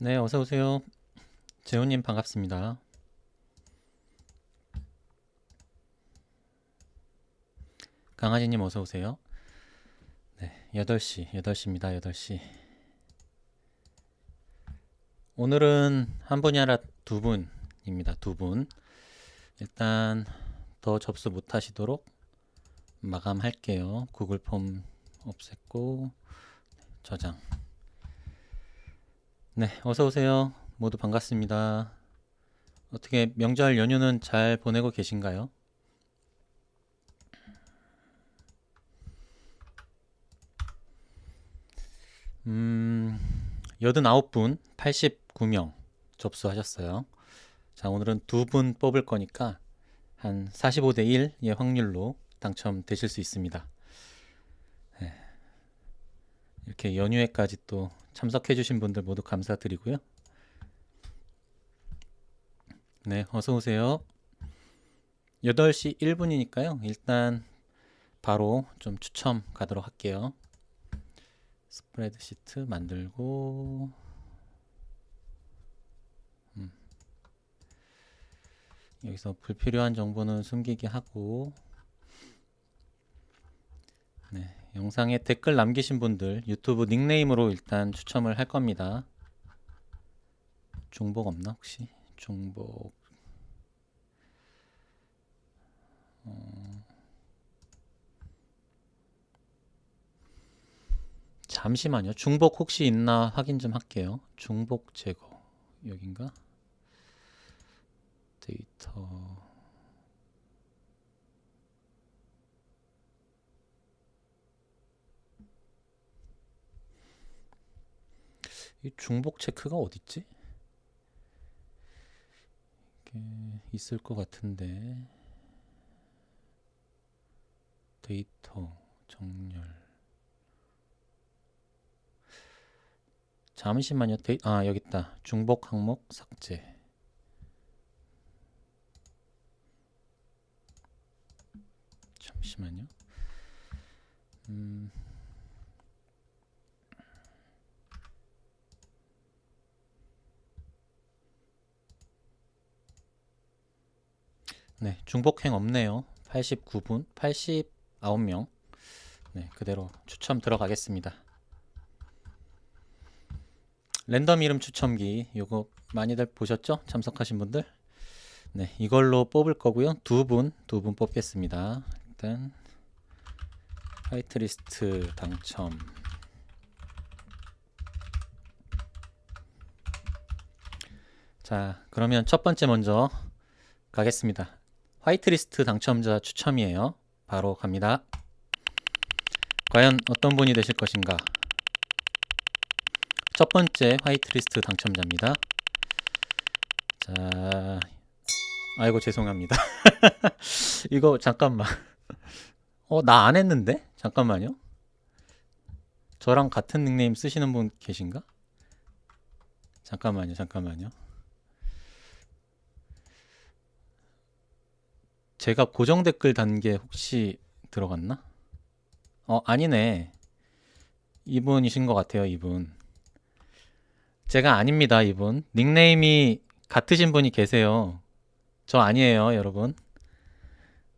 네, 어서 오세요. 재훈님 반갑습니다. 강아지님 어서 오세요. 네, 8시, 8시입니다. 8시. 오늘은 한 분이 아니라 두 분입니다. 두 분. 일단 더 접수 못 하시도록 마감할게요. 구글 폼 없앴고 저장. 네, 어서 오세요. 모두 반갑습니다. 어떻게 명절 연휴는 잘 보내고 계신가요? 음, 89분, 89명 접수하셨어요. 자, 오늘은 두 분 뽑을 거니까 한 45대 1의 확률로 당첨되실 수 있습니다. 네. 이렇게 연휴에까지 또 참석해 주신 분들 모두 감사드리고요. 네, 어서 오세요. 8시 1분이니까요. 일단 바로 좀 추첨 가도록 할게요. 스프레드 시트 만들고 음. 여기서 불필요한 정보는 숨기게 하고 네, 영상에 댓글 남기신 분들 유튜브 닉네임으로 일단 추첨을 할 겁니다. 중복 없나 혹시? 중복 어, 잠시만요. 중복 혹시 있나 확인 좀 할게요. 중복 제거 여긴가? 데이터 이 중복 체크가 어딨지? 있을 것 같은데 데이터 정렬 잠시만요. 데이, 아 여기 있다. 중복 항목 삭제. 잠시만요. 음. 네, 중복행 없네요. 89분, 89명. 네, 그대로 추첨 들어가겠습니다. 랜덤 이름 추첨기 요거 많이들 보셨죠? 참석하신 분들. 네, 이걸로 뽑을 거고요. 두 분, 두 분 뽑겠습니다. 일단 화이트리스트 당첨. 자, 그러면 첫 번째 먼저 가겠습니다. 화이트리스트 당첨자 추첨이에요. 바로 갑니다. 과연 어떤 분이 되실 것인가? 첫 번째 화이트리스트 당첨자입니다. 자, 아이고 죄송합니다. 이거 잠깐만. 어, 나 안 했는데? 잠깐만요. 저랑 같은 닉네임 쓰시는 분 계신가? 잠깐만요, 잠깐만요. 제가 고정 댓글 단게 혹시 들어갔나? 어, 아니네. 이분이신 것 같아요, 이분. 제가 아닙니다, 이분. 닉네임이 같으신 분이 계세요. 저 아니에요, 여러분.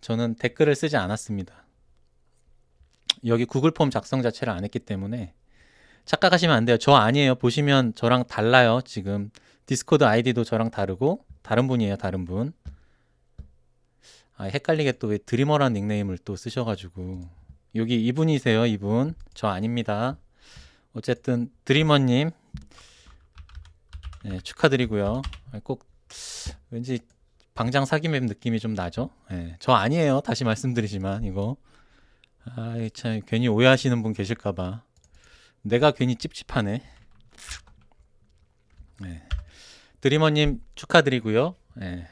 저는 댓글을 쓰지 않았습니다. 여기 구글 폼 작성 자체를 안 했기 때문에 착각하시면 안 돼요. 저 아니에요. 보시면 저랑 달라요. 지금 디스코드 아이디도 저랑 다르고 다른 분이에요, 다른 분. 아, 헷갈리게 또 왜 드리머라는 닉네임을 또 쓰셔가지고 여기 이분이세요, 이분. 저 아닙니다. 어쨌든 드리머님 네, 축하드리고요. 꼭 왠지 방장 사기맵 느낌이 좀 나죠? 네, 저 아니에요. 다시 말씀드리지만 이거 아, 참 괜히 오해하시는 분 계실까봐 내가 괜히 찝찝하네. 네. 드리머님 축하드리고요. 네.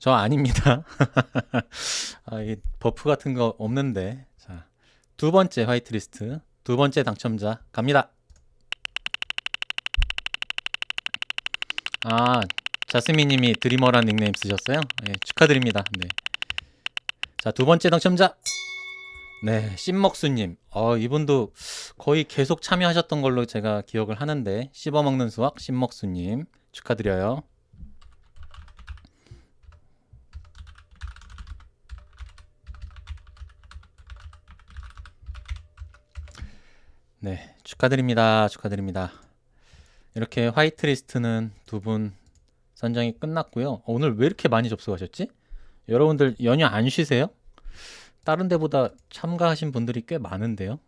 저 아닙니다. 아, 이 버프 같은 거 없는데. 자, 두 번째 화이트리스트, 두 번째 당첨자 갑니다. 아, 자스미님이 드리머란 닉네임 쓰셨어요? 네, 축하드립니다. 네. 자, 두 번째 당첨자. 네, 씹먹수님. 어, 이분도 거의 계속 참여하셨던 걸로 제가 기억을 하는데, 씹어먹는 수학 씹먹수님. 축하드려요. 네, 축하드립니다. 축하드립니다. 이렇게 화이트리스트는 두 분 선정이 끝났고요. 어, 오늘 왜 이렇게 많이 접수하셨지? 여러분들 연휴 안 쉬세요? 다른 데보다 참가하신 분들이 꽤 많은데요.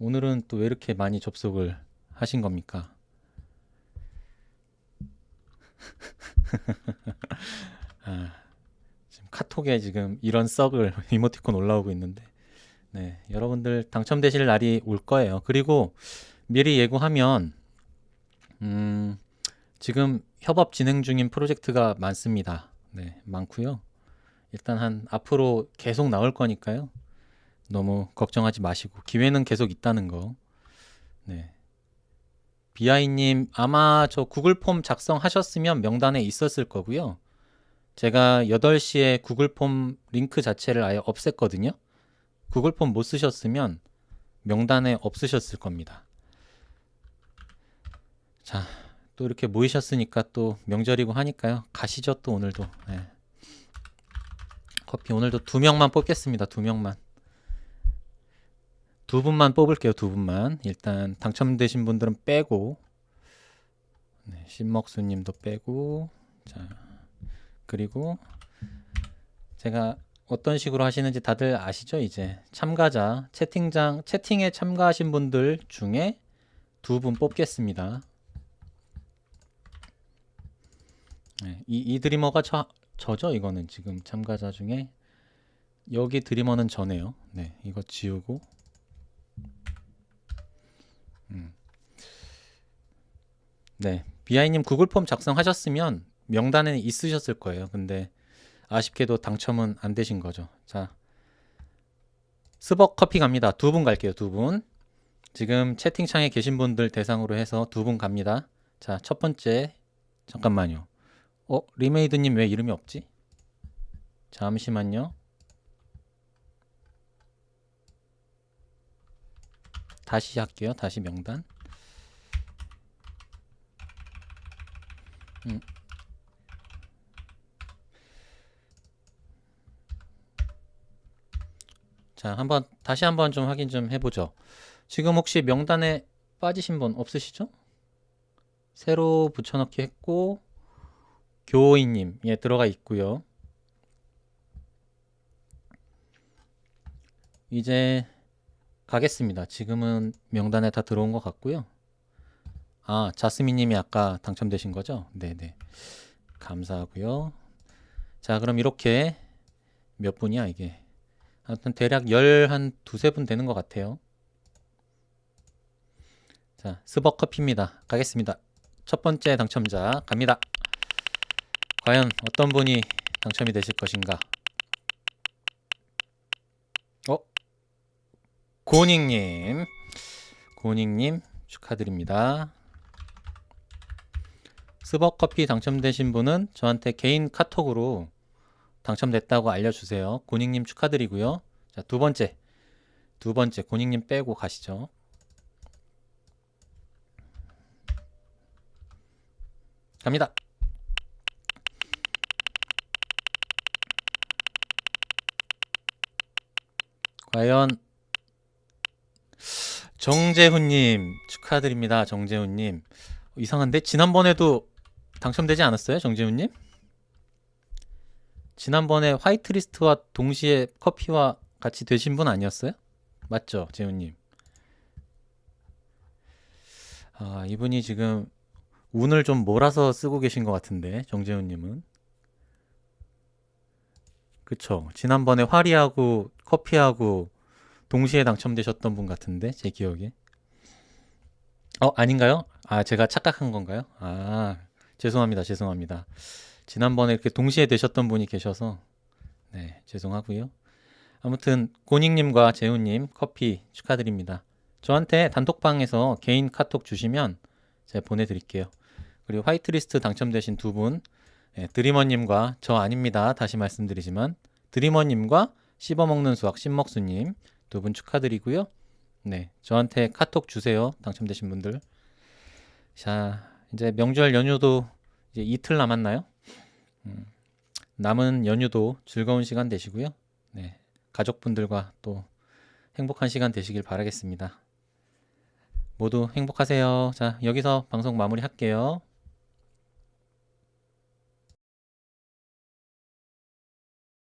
오늘은 또 왜 이렇게 많이 접속을 하신 겁니까? 아, 지금 카톡에 지금 이런 썩을 이모티콘 올라오고 있는데, 네, 여러분들 당첨되실 날이 올 거예요. 그리고 미리 예고하면, 음, 지금 협업 진행 중인 프로젝트가 많습니다. 네, 많고요. 일단 한 앞으로 계속 나올 거니까요. 너무 걱정하지 마시고 기회는 계속 있다는 거. 네. 비아이님 아마 저 구글 폼 작성하셨으면 명단에 있었을 거고요. 제가 8시에 구글 폼 링크 자체를 아예 없앴거든요. 구글 폼 못 쓰셨으면 명단에 없으셨을 겁니다. 자, 또 이렇게 모이셨으니까 또 명절이고 하니까요. 가시죠, 또 오늘도. 네. 커피 오늘도 두 명만 뽑겠습니다. 두 명만. 두 분만 뽑을게요. 두 분만. 일단 당첨되신 분들은 빼고 네, 신먹수님도 빼고 자 그리고 제가 어떤 식으로 하시는지 다들 아시죠? 이제 참가자 채팅장 채팅에 참가하신 분들 중에 두 분 뽑겠습니다. 네, 이, 이 드리머가 저, 저죠? 이거는 지금 참가자 중에 여기 드리머는 저네요. 네, 이거 지우고 음. 네, 비아이님 구글 폼 작성하셨으면 명단에 있으셨을 거예요. 근데 아쉽게도 당첨은 안 되신 거죠. 자, 스벅 커피 갑니다. 두 분 갈게요. 두 분. 지금 채팅창에 계신 분들 대상으로 해서 두 분 갑니다. 자, 첫 번째 잠깐만요. 어, 리메이드님 왜 이름이 없지? 잠시만요. 다시 할게요. 다시 명단. 음. 자, 한번 다시 한번 좀 확인 좀 해보죠. 지금 혹시 명단에 빠지신 분 없으시죠? 새로 붙여넣기 했고 교호이님 예 들어가 있고요. 이제 가겠습니다. 지금은 명단에 다 들어온 것 같고요. 아 자스민님이 아까 당첨되신 거죠? 네네 감사하고요. 자 그럼 이렇게 몇 분이야 이게? 하여튼 대략 열 한 두세 분 되는 것 같아요. 자 스벅 커피입니다. 가겠습니다. 첫 번째 당첨자 갑니다. 과연 어떤 분이 당첨이 되실 것인가? 어? 고닝님. 고닝님 축하드립니다. 스벅커피 당첨되신 분은 저한테 개인 카톡으로 당첨됐다고 알려주세요. 고닝님 축하드리고요. 자, 두 번째. 두 번째, 고닝님 빼고 가시죠. 갑니다. 과연 정재훈님 축하드립니다. 정재훈님 이상한데 지난번에도 당첨되지 않았어요, 정재훈님? 지난번에 화이트리스트와 동시에 커피와 같이 되신 분 아니었어요? 맞죠, 재훈님? 아 이분이 지금 운을 좀 몰아서 쓰고 계신 것 같은데 정재훈님은 그쵸. 지난번에 화리하고 커피하고 동시에 당첨되셨던 분 같은데 제 기억에. 어 아닌가요? 아 제가 착각한 건가요? 아 죄송합니다. 죄송합니다. 지난번에 이렇게 동시에 되셨던 분이 계셔서 네 죄송하고요. 아무튼 고닝님과 재훈님 커피 축하드립니다. 저한테 단톡방에서 개인 카톡 주시면 제가 보내드릴게요. 그리고 화이트리스트 당첨되신 두 분, 네, 드리머님과 저 아닙니다. 다시 말씀드리지만 드리머님과 씹어먹는 수학 씹먹수님 두 분 축하드리고요. 네, 저한테 카톡 주세요. 당첨되신 분들. 자, 이제 명절 연휴도 이제 이틀 남았나요? 음, 남은 연휴도 즐거운 시간 되시고요. 네, 가족분들과 또 행복한 시간 되시길 바라겠습니다. 모두 행복하세요. 자, 여기서 방송 마무리할게요.